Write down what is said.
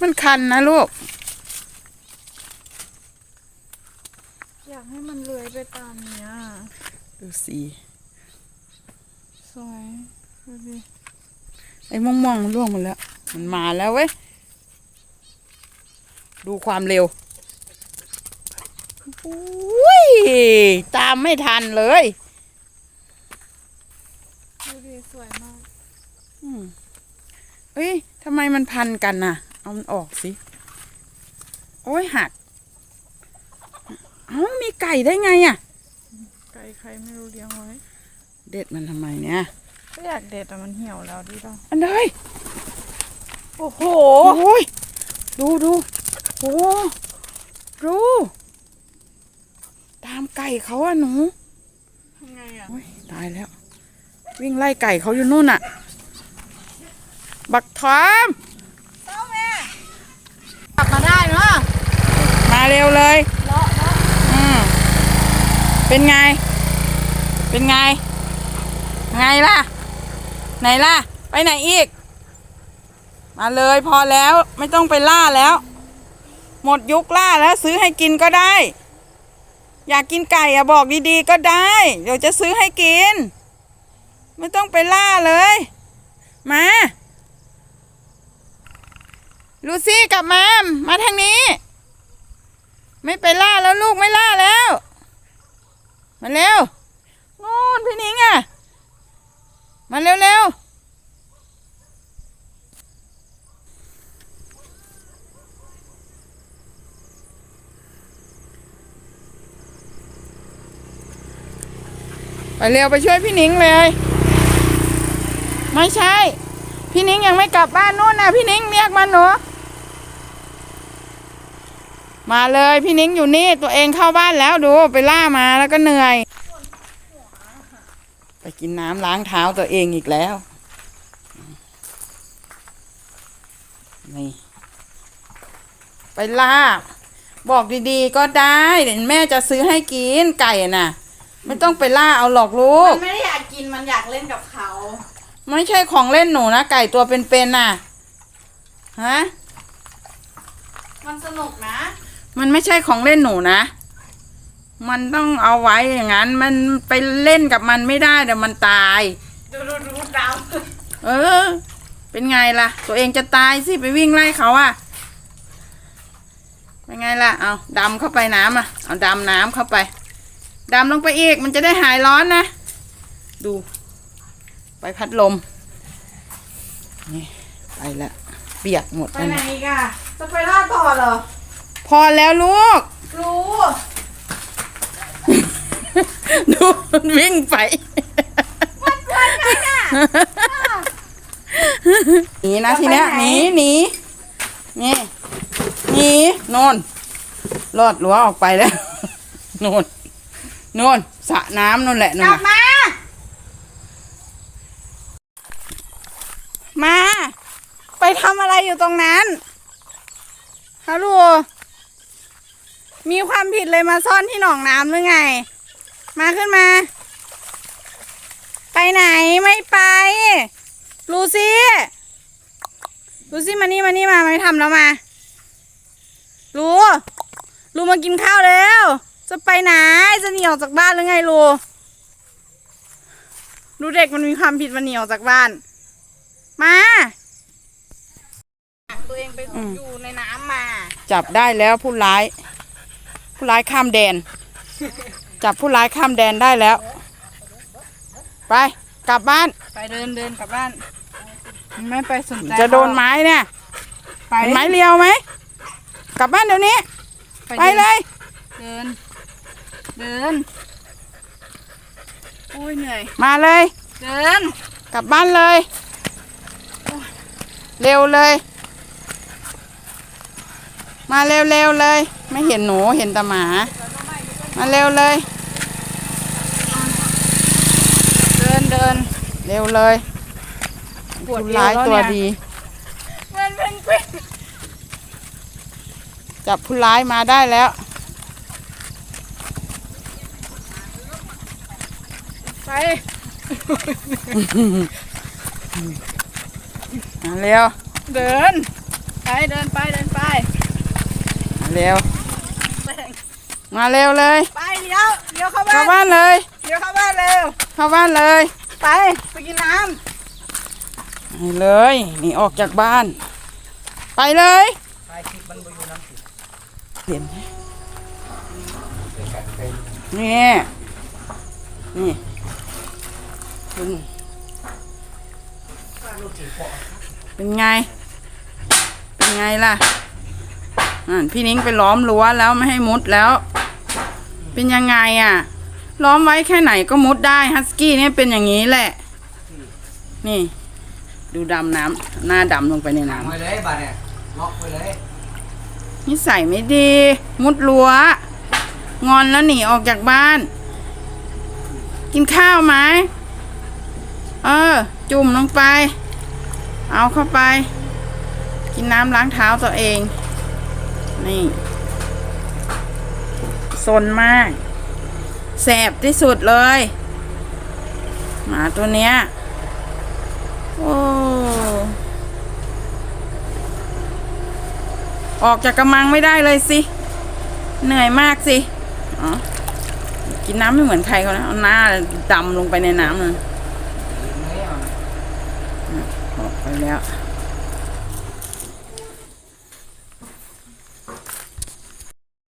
มันคันนะลูก อยากให้มันเลื้อยไปตามเนี้ยดูสีสวยดูดิไอ้ม่วงม่วงๆมันร่วงหมดแล้ว มันมาแล้วเว้ย ดูความเร็วอุ้ยตามไม่ทันเลย ดูดิสวยมาก อืมเอ้ยทำไมมันพันกันน่ะ เอามันออกสิ โอ้ยหัก เอ้ามีไก่ได้ไงอะ ไก่ใครไม่รู้เลี้ยงไว้ เด็ดมันทำไมเนี่ย ก็อยากเด็ดแต่มันเหี่ยวแล้วดิเราอันเลยโอ้โห โอ้ย ดูดูโอ้ดูตามไก่เขาอะหนูทำไงอะโอ้ยตายแล้ว วิ่งไล่ไก่เขาอยู่นู่นน่ะบักทอมกลับมาได้เนาะมาเร็วเลยเลาะเลาะอืมเป็นไง เป็นไง ไงล่ะ ไหนล่ะ ไปไหนอีก มาเลยพอแล้วไม่ต้องไปล่าแล้ว หมดยุคล่าแล้วซื้อให้กินก็ได้ อยากกินไก่อะบอกดีๆก็ได้ เดี๋ยวจะซื้อให้กิน ไม่ต้องไปล่าเลย มา ลูซี่กลับมา มาทางนี้ ไม่ไปล่าแล้วลูกไม่ล่าแล้ว มาเร็วนู่นพี่นิงอะมาเร็วเร็วไปเร็วไปช่วยพี่นิงเลย ไม่ใช่ พี่นิงยังไม่กลับบ้านนู่นนะพี่นิงเรียกมันหนู มาเลยพี่นิ้งอยู่นี่ตัวเองเข้าบ้านแล้วดูไปล่ามาแล้วก็เหนื่อย ไปกินน้ำล้างเท้าตัวเองอีกแล้ว นี่ ไปล่า บอกดีๆก็ได้เดี๋ยวแม่จะซื้อให้กินไก่น่ะ ไม่ต้องไปล่าเอาหรอกลูก มันไม่ได้อยากกินมันอยากเล่นกับเขาไม่ใช่ของเล่นหนูนะไก่ตัวเป็นๆน่ะฮะมันสนุกนะ มันไม่ใช่ของเล่นหนูนะ มันต้องเอาไว้อย่างนั้น มันไปเล่นกับมันไม่ได้เดี๋ยวมันตาย ดูดูดูดเออ เป็นไงล่ะ ตัวเองจะตายสิไปวิ่งไล่เขาอะเป็นไงล่ะ เอาดำเข้าไปน้ำอะเอาดำน้ำเข้าไปดำลงไปอีก มันจะได้หายร้อนนะ ดู ไปพัดลม นี่ ไปละ เปียกหมดำไปแล้วไหนนะ อีกอะจะไปล่าต่อเหรอ พอแล้วลูก รู้ ดูมันวิ่งไป หนีนะทีเนี้ยหนีหนีนี่หนีโนนลอดรั้วออกไปแล้วโนนโนนสระน้ำนู่นแหละนู่กนลับน่ะมา มา ไปทำอะไรอยู่ตรงนั้นฮัลโหล มีความผิดเลยมาซ่อนที่หนองน้ำหรือไง มาขึ้นมา ไปไหนไม่ไป ลูซี่ลูซี่มานี่มานี่มาไม่ทำแล้วมาลูลูมากินข้าวแล้ว จะไปไหนจะหนีออกจากบ้านหรือไงลูดูเด็กมันมีความผิดมันหนีออกจากบ้าน มาตัวเองไปอยู่ในน้ำมา จับได้แล้วผู้ร้าย ผู้ร้ายข้ามแดน จับผู้ร้ายข้ามแดนได้แล้ว ไปกลับบ้าน ไปเดินเดินกลับบ้าน ไม่ไปสนใจจะโดนไม้เนี่ยไปเห็นไม้เรียวไหมกลับบ้านเดี๋ยวนี้ ไปเลย เดิน เดินโอ้ยเหนื่อย มาเลย เดิน กลับบ้านเลย เร็วเลย มาเร็วเร็วเลย ไม่เห็นหนูเห็นแต่หมา มาเร็วเลย เดินเดินเร็วเลยปวดผู้เอวร้ายแล้วตัวเนี่ยดีมันเป็นกวินจับผู้ร้ายมาได้แล้ว ไปมาเร็ว เดิน ไปเดินไปเดินไป เร็ว มาเร็วเลย ไปเดี๋ยวเดี๋ยวเข้าบ้าเข้านบ้านเลยเดี๋ยวเข้าบ้านเร็ว เข้าบ้านเลย ไปไปกินน้ไปเลยนี่ออกจากบ้าน ไปเลยเห็นไหมนี่นี่คุณเป็นไง เป็นไงล่ะ อ่านพี่นิ้งไปล้อมรั้วแล้วไม่ให้มุดแล้ว เป็นยังไงอะ ล้อมไว้แค่ไหนก็มุดได้ฮัสกี้เนี่ยเป็นอย่างนี้แหละ นี่ ดูดำน้ำหน้าดำลงไปในน้ำไปเลยบัดเนี่ยล็อกไปเลยนิสัยไม่ดี มุดรั้วงอนแล้วหนีออกจากบ้าน กินข้าวไหมเออ จุ่มลงไป เอาเข้าไป กินน้ำล้างเท้าตัวเอง นี่สนมากแสบที่สุดเลย หมาตัวเนี้ย โอ้ออกจากกำมังไม่ได้เลยสิ เหนื่อยมากสิอ๋อกินน้ำไม่เหมือนใครเขานะเอาหน้าดำลงไปในน้ำเลยออกไปแล้ว